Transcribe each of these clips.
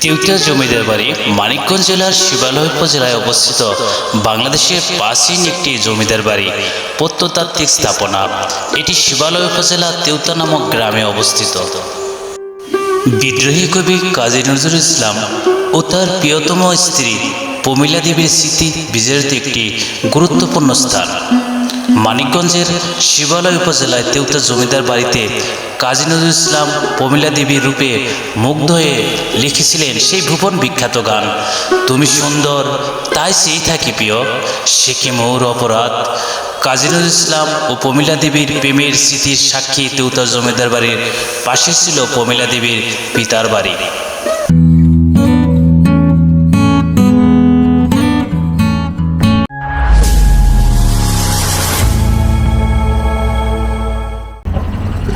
তিউটা জমিদার বাড়ি মানিকগঞ্জ জেলার শিবালয় উপজেলায় অবস্থিত বাংলাদেশের প্রাচীন একটি জমিদার বাড়ি, প্রত্নতাত্ত্বিক স্থাপনা। এটি শিবালয় উপজেলা তিউতা নামক গ্রামে অবস্থিত। বিদ্রোহী কবি কাজী নজরুল ইসলাম ও তার প্রিয়তম স্ত্রী প্রমিলা দেবীর স্মৃতি বিজড়িত একটি গুরুত্বপূর্ণ স্থান। মানিকগঞ্জের শিবালয় উপজেলায় তেউতা জমিদার বাড়িতে কাজী নজরুল ইসলাম প্রমিলা দেবীর রূপে মুগ্ধ হয়ে লিখেছিলেন সেই ভুবন বিখ্যাত গান। তুমি সুন্দর, তাই সেই থাকি প্রিয়, সে কি মৌর অপরাধ? কাজী নজরুল ইসলাম ও পমিলা দেবীর প্রেমের স্মৃতির সাক্ষী তেউতা জমিদার বাড়ির পাশে ছিল পমিলা দেবীর পিতার বাড়ি।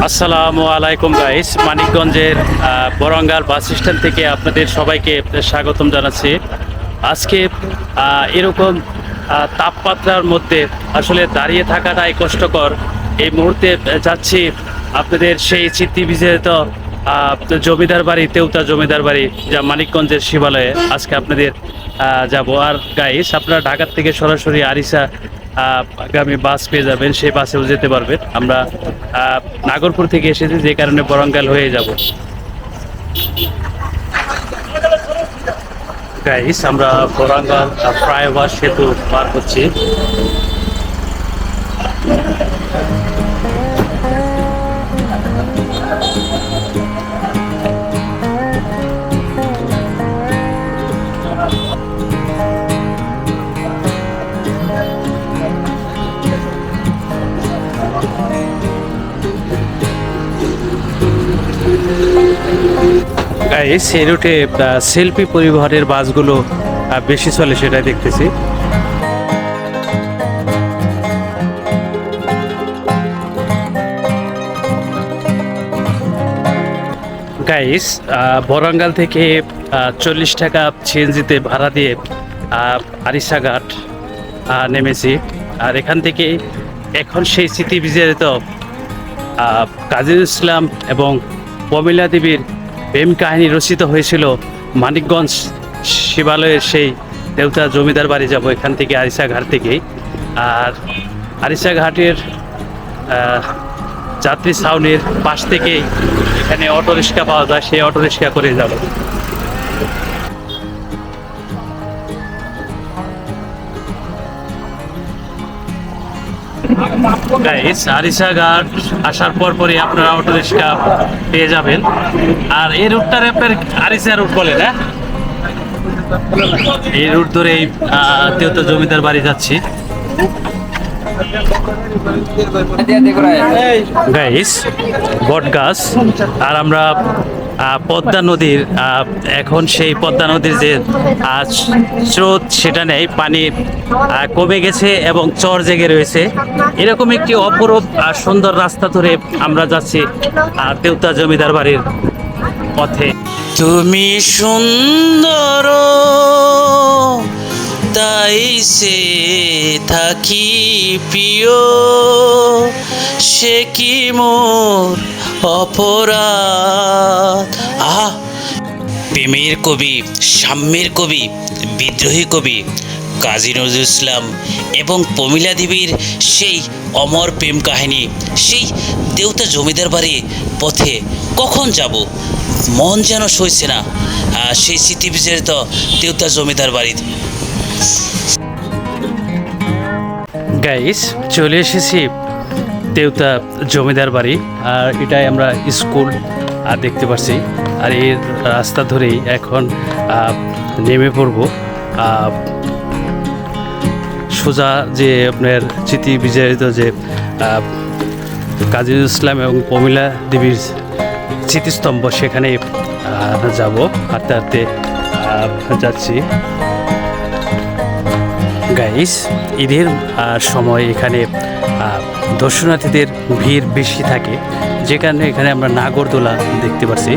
আসসালামু আলাইকুম গাইস মানিকগঞ্জের বরঙ্গাল বাস স্ট্যান্ড থেকে আপনাদের সবাইকে স্বাগতম জানাচ্ছি। আজকে এরকম তাপমাত্রার মধ্যে আসলে দাঁড়িয়ে থাকাটাই কষ্টকর। এই মুহূর্তে যাচ্ছি আপনাদের সেই স্মৃতি বিজড়িত আহ, জমিদার বাড়ি তেউতা জমিদার বাড়ি যা মানিকগঞ্জের শিবালয়ে আজকে আপনাদের যাব। আর গাইস আপনারা ঢাকার থেকে সরাসরি আরিসা আগামী বাস পেয়ে যাবেন, সেই বাসেও যেতে পারবেন। আমরা নাগরপুর থেকে এসেছি, যে কারণে বরঙ্গাল হয়ে যাব। গাইস আমরা বরঙ্গাল ফ্লাইওভার সেতু পার করছি। এই রুটে সেলফি পরিবহনের বাসগুলো বেশি চলে সেটাই দেখতেছি। গাইস বরঙ্গাল থেকে চল্লিশ টাকা সিএনজিতে ভাড়া দিয়ে আরিসাঘাট নেমেছি। আর এখান থেকে এখন সেই স্মৃতি আহ, কাজী ইসলাম এবং প্রমিলা দেবীর প্রেম কাহিনী রচিত হয়েছিল মানিকগঞ্জ শিবালয়ের সেই দেউতা জমিদার বাড়ি যাব এখান থেকে আরিসা ঘাট থেকেই আর আরিসা ঘাটের যাত্রী ছাউনির পাশ থেকেই এখানে অটো রিক্সা পাওয়া যায়, সেই অটো রিক্সা করে যাব। আরিসা ঘাট আসার পর পরই আপনারা অটো রিক্সা পেয়ে যাবেন। আর এই রুটটার আপনার আরিসা রুট বলে না? এই রুট ধরেই আহ, তেহতা জমিদার বাড়ি যাচ্ছি। গাইস বট গাছ আর আমরা পদ্মা নদীর এখন সেই পদ্মা নদীর যে স্রোত সেটা নেই, পানি কমে গেছে এবং চর জেগে রয়েছে। এরকম একটি অপরূপ সুন্দর রাস্তা ধরে আমরা যাচ্ছি দেউতা জমিদার বাড়ির পথে। তুমি সুন্দর, তাই সে থাকি প্রিয়। সে কি মোর অপরাধ। আহা। প্রেমের কবি, সাম্যের কবি, বিদ্রোহী কবি কাজী নজরুল ইসলাম এবং প্রমিলা দেবীর সেই অমর প্রেম কাহিনী, সেই দেউতা জমিদার বাড়ি পথে কখন যাব? মন যেন সইছে না। সেই স্মৃতি বিজড়িত দেউতা জমিদার বাড়ি গাইস চলে এসেছি দেউতা জমিদার বাড়ি, আর এটাই আমরা স্কুল দেখতে পাচ্ছি আর এই রাস্তা ধরেই এখন নেমে পড়ব। সোজা যে আপনার স্মৃতি বিজড়িত যে কাজী ইসলাম এবং প্রমিলা দেবীর স্মৃতিস্তম্ভ, সেখানে যাব। হাঁটতে হাঁটতে যাচ্ছি। গাইস, ঈদের সময় এখানে দর্শনার্থীদের ভিড় বেশি থাকে, যে কারণে এখানে আমরা নাগরদোলা দেখতে পাচ্ছি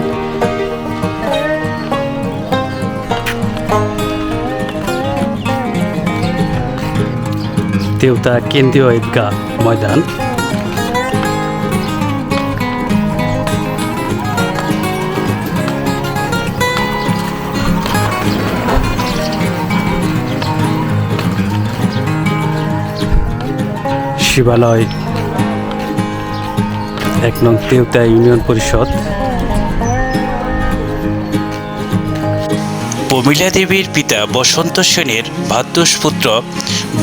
দেউতা কেন্দ্রীয় ঈদগাহ ময়দান। শিবালয় এক নং তেওতা ইউনিয়ন পরিষদ। প্রমীলা দেবীর পিতা বসন্ত সেনের ভাদ্যস পুত্র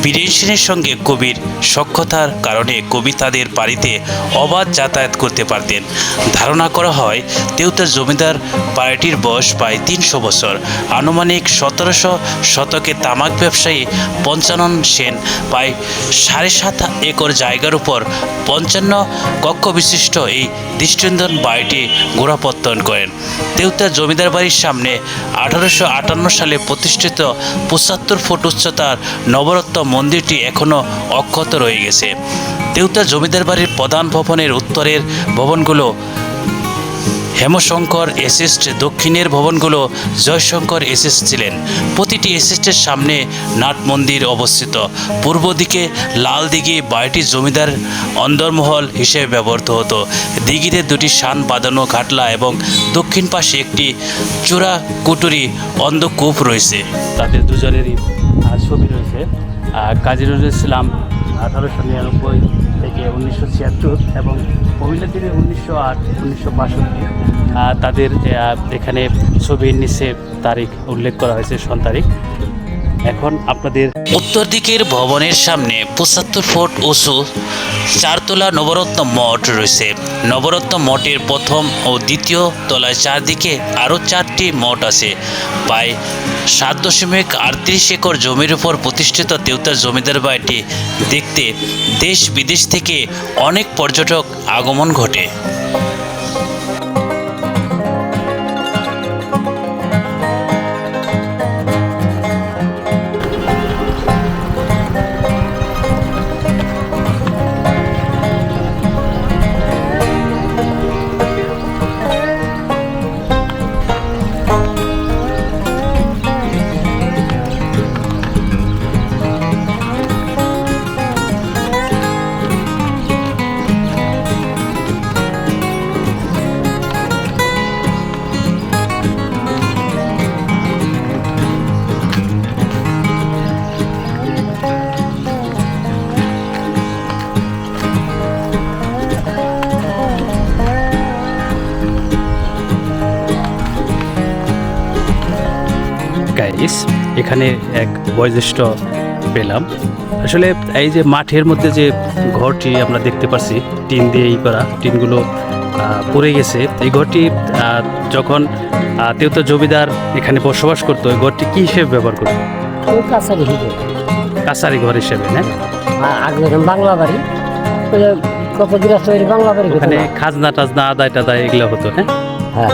বীরেন সেনের সঙ্গে কবির সক্ষতার কারণে কবি তাদের বাড়িতে অবাধ যাতায়াত করতে পারতেন। ধারণা করা হয় তেউতার জমিদার বাড়িটির বয়স প্রায় তিনশো বছর। আনুমানিক সতেরোশো শতকে তামাক ব্যবসায়ী পঞ্চানন সেন প্রায় সাড়ে সাত একর জায়গার উপর পঞ্চান্ন কক্ষ বিশিষ্ট এই দৃষ্টিন্দন বাড়িটি গোড়াপত্তন করেন। তেউতা জমিদার বাড়ির সামনে আঠারোশো আট আটান্ন সালে প্রতিষ্ঠিত পঁচাত্তর ফুট উচ্চতার নবরত্ন মন্দিরটি এখনও অক্ষত রয়ে গেছে। তেউতা জমিদার বাড়ির প্রধান ভবনের উত্তরের ভবনগুলো হেমশঙ্কর এসিস্ট দক্ষিণের ভবনগুলো জয়শঙ্কর এসিস্ট ছিলেন। প্রতিটি এসিস্টের সামনে নাট মন্দির অবস্থিত। পূর্ব দিকে লাল দিঘি বাড়িটি জমিদার অন্দরমহল হিসেবে ব্যবহৃত হতো। দিঘিতে দুটি শান বাঁধানো ঘাটলা এবং দক্ষিণ পাশে একটি চূড়া কুটুরি অন্ধকূপ রয়েছে। তাদের দুজনেরই ছবি রয়েছে। কাজী নজরুল ইসলাম আঠারোশো নিরানব্বই থেকে উনিশশো ছিয়াত্তর এবং দেবী উনিশশো আট, উনিশশো বাষট্টি তাদের এখানে ছবির নিচে তারিখ উল্লেখ করা হয়েছে সন তারিখ। এখন আপনাদের উত্তর দিকের ভবনের সামনে পঁচাত্তর ফুট উঁচু চারতলা নবরত্ন মঠ রয়েছে। নবরত্ন মঠের প্রথম ও দ্বিতীয় তলায় চারদিকে আরও চারটি মঠ আছে। প্রায় সাত দশমিক আটত্রিশ একর জমির উপর প্রতিষ্ঠিত দেউতার জমিদার বাড়িটি দেখতে দেশ বিদেশ থেকে অনেক পর্যটক আগমন ঘটে। বয়োজ্যেষ্ঠ পেলাম। আসলে এই যে মাঠের মধ্যে যে ঘরটি আমরা দেখতে পাচ্ছি টিন দিয়ে ই করা টিনগুলো পড়ে গেছে। এই ঘরটি যখন তেউতো জমিদার এখানে বসবাস করতো এই ঘরটি কী হিসেবে ব্যবহার করতো? কাছারি হিসেবে। কাছারি ঘর হিসেবে না? আগে বাংলা বাড়ি বাংলা ওখানে খাজনা টাজনা আদায় টাদায় এগুলো হতো হ্যাঁ? হ্যাঁ।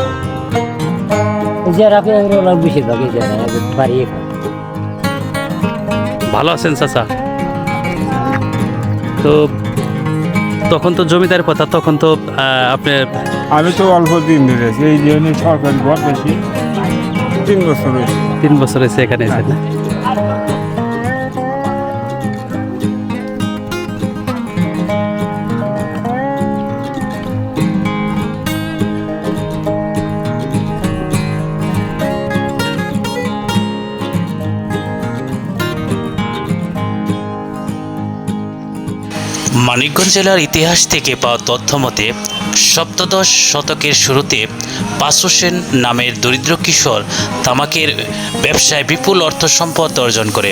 বাড়ি। ভালো আছেন চাচা তো তখন তো জমিদারের কথা তখন তো আপনি আমি তো অল্প দিন ধরেছি এই জন্য সরকারি ঘর বেশি। তিন বছর হয়েছে। তিন বছর হয়েছে এখানে এসে মানিকগঞ্জ জেলার ইতিহাস থেকে পাওয়া তথ্য মতে, সপ্তদশ শতকের শুরুতে পাশু সেন নামের দরিদ্র কিশোর তামাকের ব্যবসায় বিপুল অর্থ সম্পদ অর্জন করে।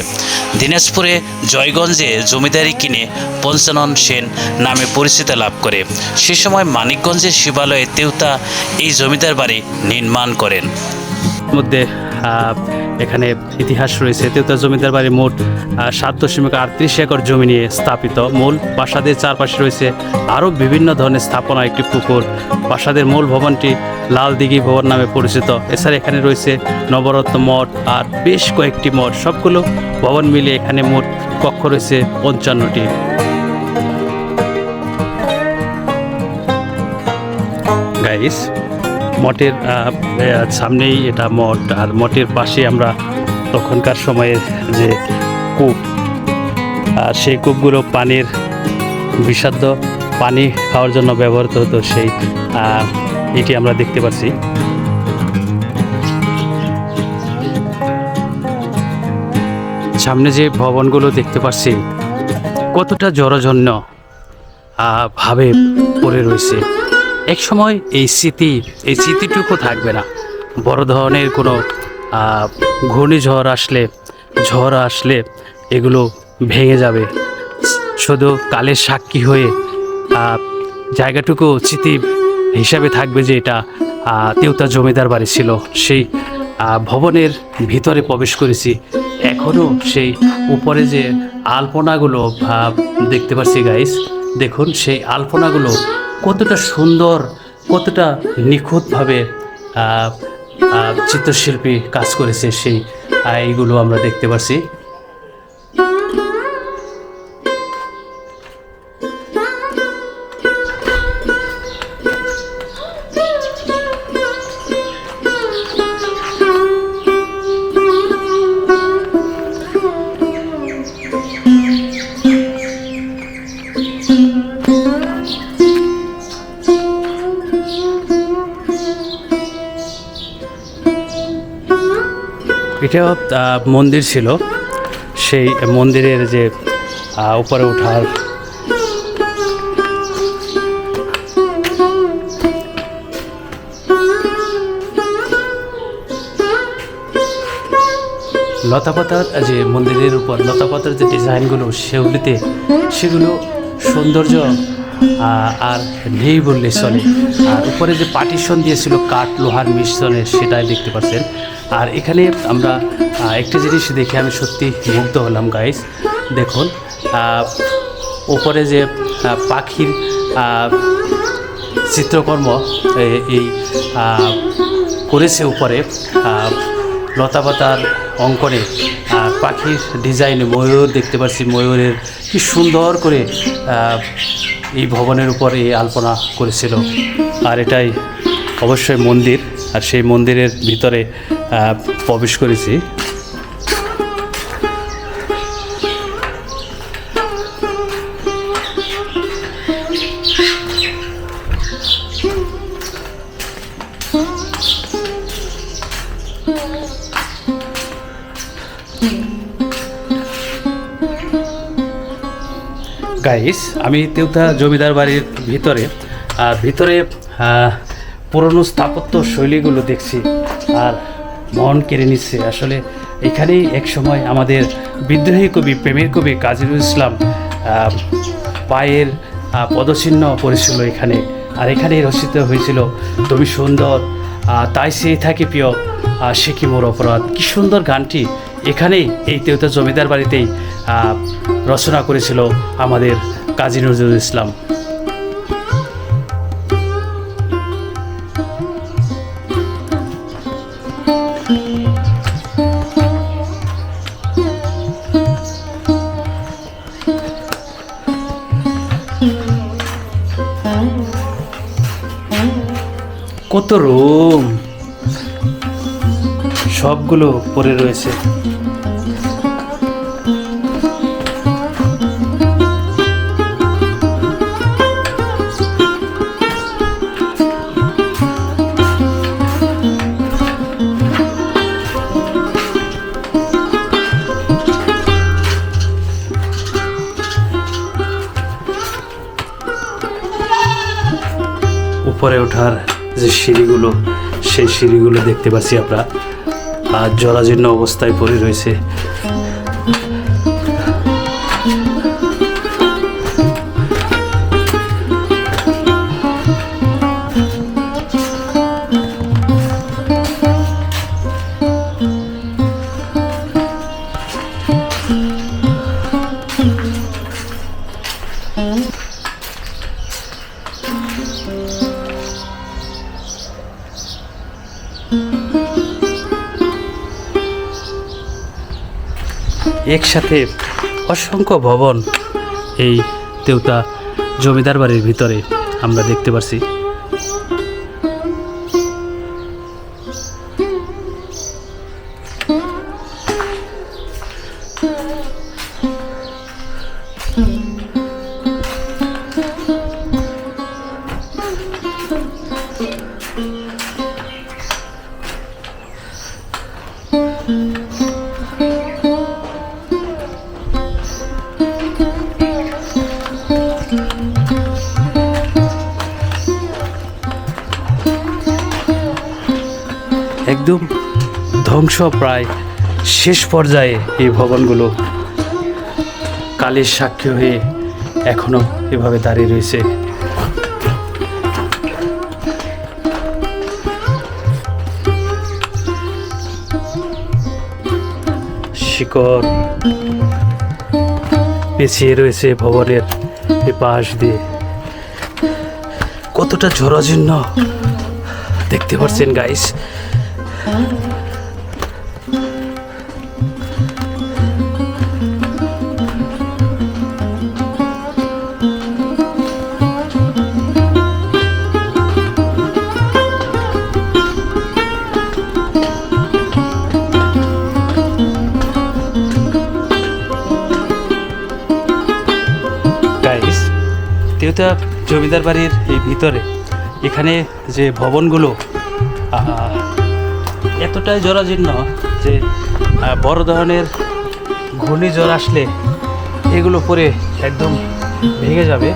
দিনাজপুরে জয়গঞ্জে জমিদারি কিনে পঞ্চানন সেন নামে পরিচিতি লাভ করে। সে সময় মানিকগঞ্জের শিবালয়ে তেউতা এই জমিদার বাড়ি নির্মাণ করেন। মধ্যে এখানে ইতিহাস রয়েছে। তেউতা জমিদার বাড়ি মোট সাত দশমিক আটত্রিশ একর জমি নিয়ে স্থাপিত মূল। প্রাসাদের চারপাশে রয়েছে আরও বিভিন্ন ধরনের স্থাপনা, একটি পুকুর। প্রাসাদের মূল ভবনটি লাল দিঘি ভবন নামে পরিচিত। এছাড়া এখানে রয়েছে নবরত্ন মঠ আর বেশ কয়েকটি মঠ। সবগুলো ভবন মিলে এখানে মোট কক্ষ রয়েছে পঞ্চান্নটি। গাইস মঠের সামনেই এটা মঠ আর মঠের পাশে আমরা তখনকার সময়ের যে কূপ আর সেই কূপগুলো পানির বিশুদ্ধ পানি খাওয়ার জন্য ব্যবহৃত হতো সেই এটি আমরা দেখতে পাচ্ছি। সামনে যে ভবনগুলো দেখতে পাচ্ছি কতটা জড়জন্য আহ, ভাবে পড়ে রয়েছে। এক সময় এই স্মৃতি, এই স্মৃতিটুকু থাকবে না। বড় ধরনের কোনো ঘূর্ণিঝড় আসলে, ঝড় আসলে এগুলো ভেঙে যাবে। শুধু কালের সাক্ষী হয়ে জায়গাটুকু স্মৃতি হিসাবে থাকবে যে এটা তেওতা জমিদার বাড়ি ছিল। সেই ভবনের ভিতরে প্রবেশ করেছি। এখনও সেই উপরে যে আলপনাগুলো দেখতে পাচ্ছি গাইস দেখুন সেই আলপনাগুলো কতটা সুন্দর কতটা নিখুঁতভাবে চিত্রশিল্পী কাজ করেছে সেই এইগুলো আমরা দেখতে পাচ্ছি এটা আহ, মন্দির ছিল। সেই মন্দিরের যে উপরে ওঠার লতাপাতার যে মন্দিরের উপর লতাপাতার যে ডিজাইনগুলো সেগুলিতে সেগুলো সৌন্দর্য আর নেই বললে চলে। আর উপরে যে পার্টিশন দিয়েছিল কাঠ লোহার মিশ্রণে সেটাই দেখতে পাচ্ছেন। আর এখানে আমরা একটা জিনিস দেখে আমি সত্যি মুগ্ধ হলাম গাইস দেখুন ওপরে যে পাখির চিত্রকর্ম এই করেছে উপরে লতাপাতার অঙ্কনে পাখির ডিজাইনে ময়ূর দেখতে পাচ্ছি, ময়ূরের কি সুন্দর করে এই ভবনের উপর এই আলপনা করেছিল। আর এটাই অবশ্যই মন্দির, আর সেই মন্দিরের ভিতরে প্রবেশ করেছি। গাইস আমি তেওতা জমিদার বাড়ির ভিতরে ভিতরে পুরনো স্থাপত্য শৈলীগুলো দেখছি আর মন কেড়ে নিচ্ছে। আসলে এখানেই এক সময় আমাদের বিদ্রোহী কবি, প্রেমের কবি কাজী নজরুল ইসলাম পায়ের পদচিহ্ন পড়েছিল এখানে। আর এখানেই রচিত হয়েছিল, তুমি সুন্দর তাই সেই থাকি প্রিয় সে কি মোর অপরাধ? কি সুন্দর গানটি। এখানেই এই তেওতা জমিদার বাড়িতেই রচনা করেছিল আমাদের কাজী নজরুল ইসলাম। কত রুম? সবগুলো পড়ে রয়েছে। উপরে ওঠার যে সিঁড়িগুলো সেই সিঁড়িগুলো দেখতে পাচ্ছি আমরা। আর জরাজীর্ণ অবস্থায় পড়ে রয়েছে। একসাথে অসংখ্য ভবন এই দেউতা জমিদার বাড়ির ভিতরে আমরা দেখতে পাচ্ছি একদম ধ্বংস প্রায় শেষ পর্যায়ে এই ভবনগুলো। কালের সাক্ষী হয়ে এখনও এভাবে দাঁড়িয়ে রয়েছে। শিকড় পেছিয়ে রয়েছে ভবনের পাশ দিয়ে। কতটা ঝড়জীর্ণ দেখতে পাচ্ছেন গাইস তেউতা জমিদার বাড়ির এই ভিতরে। এখানে যে ভবনগুলো এতটাই জরাজীর্ণ যে বড় ধরনের ঘূর্ণিঝড় আসলে এগুলো পরে একদম ভেঙে যাবে।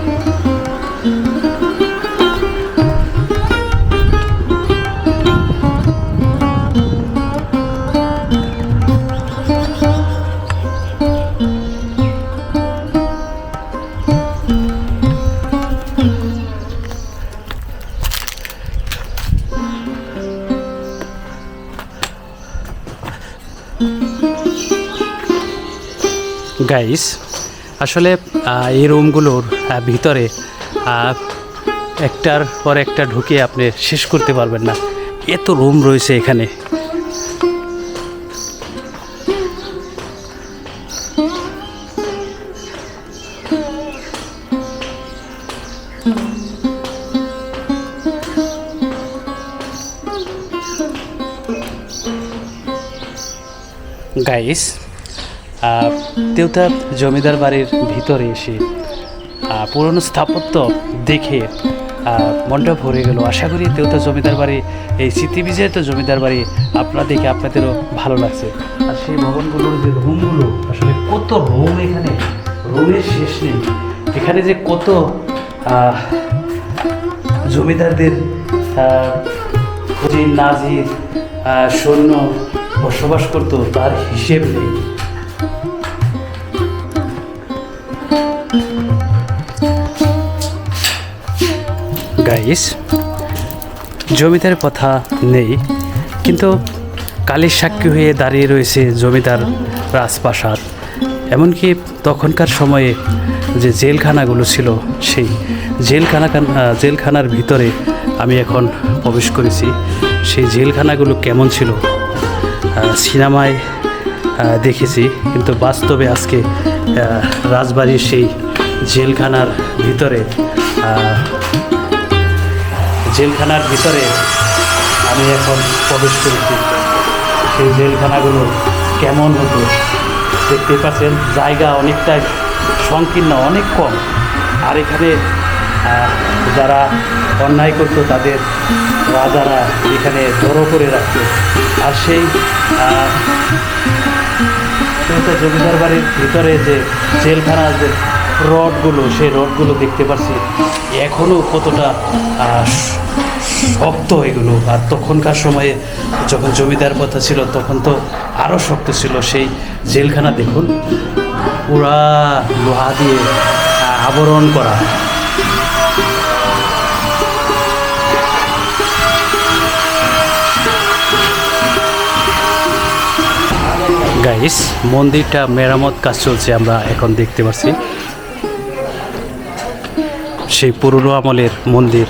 গাইস আসলে এই রুমগুলোর ভিতরে একটার পর একটা ঢুকে আপনি শেষ করতে পারবেন না। এত রুম রয়েছে এখানে। গাইস তেওতা জমিদার বাড়ির ভিতরে এসে পুরনো স্থাপত্য দেখে মনটা ভরে গেল। আশা করি তেওতা জমিদার বাড়ি, এই স্মৃতি বিজয়িত জমিদার বাড়ি আপনার দেখে আপনাদেরও ভালো লাগছে। আর সেই ভবনগুলোর যে রুমগুলো, আসলে কত রুম এখানে? রুমের শেষ নেই। এখানে যে কত জমিদারদের নাজির সৈন্য বসবাস করতো, তার হিসেব নেই। গাইস জমিদার কথা নেই, কিন্তু কালের সাক্ষী হয়ে দাঁড়িয়ে রয়েছে জমিদার রাজপ্রাসাদ। এমনকি তখনকার সময়ে যে জেলখানাগুলো ছিল, সেই জেলখানা জেলখানার ভিতরে আমি এখন প্রবেশ করেছি। সেই জেলখানাগুলো কেমন ছিল সিনেমায় দেখেছি, কিন্তু বাস্তবে আজকে রাজবাড়ির সেই জেলখানার ভিতরে জেলখানার ভিতরে আমি এখন প্রবেশ করেছি। সেই জেলখানাগুলো কেমন হতো? দেখতে পাচ্ছেন, জায়গা অনেকটাই সংকীর্ণ, অনেক কম। আর এখানে যারা অন্যায় করতো, তাদের রাজারা এখানে জড়ো করে রাখত। আর সেই জমিদার বাড়ির ভিতরে যে জেলখানার যে রডগুলো, সেই রডগুলো দেখতে পাচ্ছি। এখনও কতটা শক্ত এগুলো? আর তখনকার সময়ে যখন জমিদার কথা ছিল, তখন তো আরও শক্ত ছিল সেই জেলখানা দেখুন। পুরা লোহা দিয়ে আবরণ করা। গাইস মন্দিরটা মেরামত কাজ চলছে, আমরা এখন দেখতে পাচ্ছি সেই পুরনো আমলের মন্দির।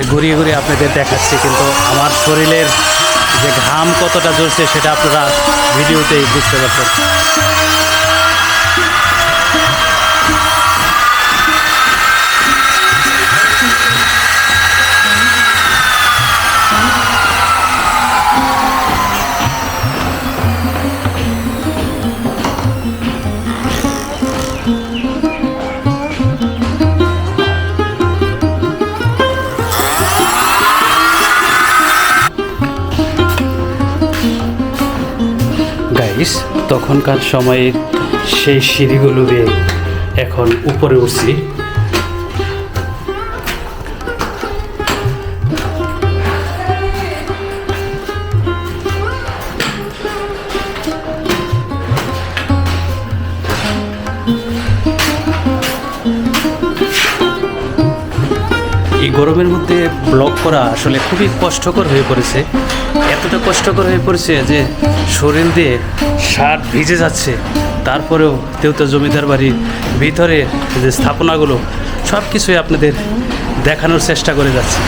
গাইস ঘুরিয়ে ঘুরিয়ে আপনাদের দেখাচ্ছি, কিন্তু আমার শরীরের যে ঘাম কতটা জ্বলছে সেটা আপনারা ভিডিওতেই বুঝতে পারছেন। তখনকার সময়ে সেই সিঁড়িগুলো দিয়ে এখন উপরে উঠছি। গরমের মধ্যে ব্লক করা আসলে খুবই কষ্টকর হয়ে পড়েছে। এতটা কষ্টকর হয়ে পড়েছে যে শরীর দিয়ে সার ভিজে যাচ্ছে। তারপরেও দেউতা জমিদার বাড়ির ভিতরে যে স্থাপনাগুলো সব কিছুই আপনাদের দেখানোর চেষ্টা করে যাচ্ছি।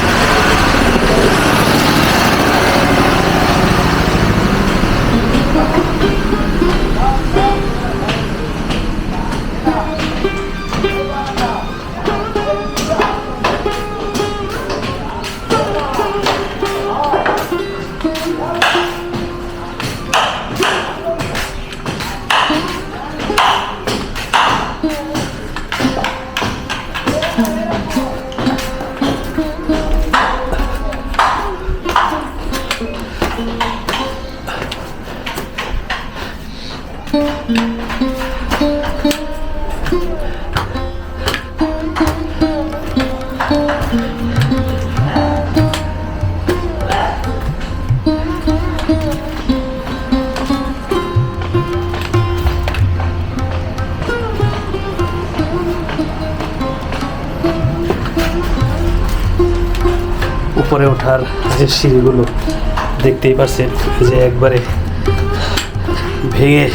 উপরে ওঠার যে সিঁড়িগুলো দেখতেই পাচ্ছেন যে একবারে ভেঙে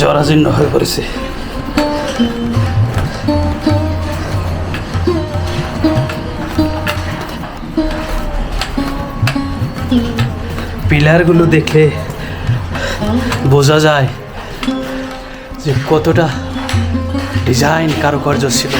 জরাজীর্ণ হয়ে পড়েছে। পিলারগুলো দেখলে বোঝা যায় যে কতটা ডিজাইন কারুকার্য ছিল।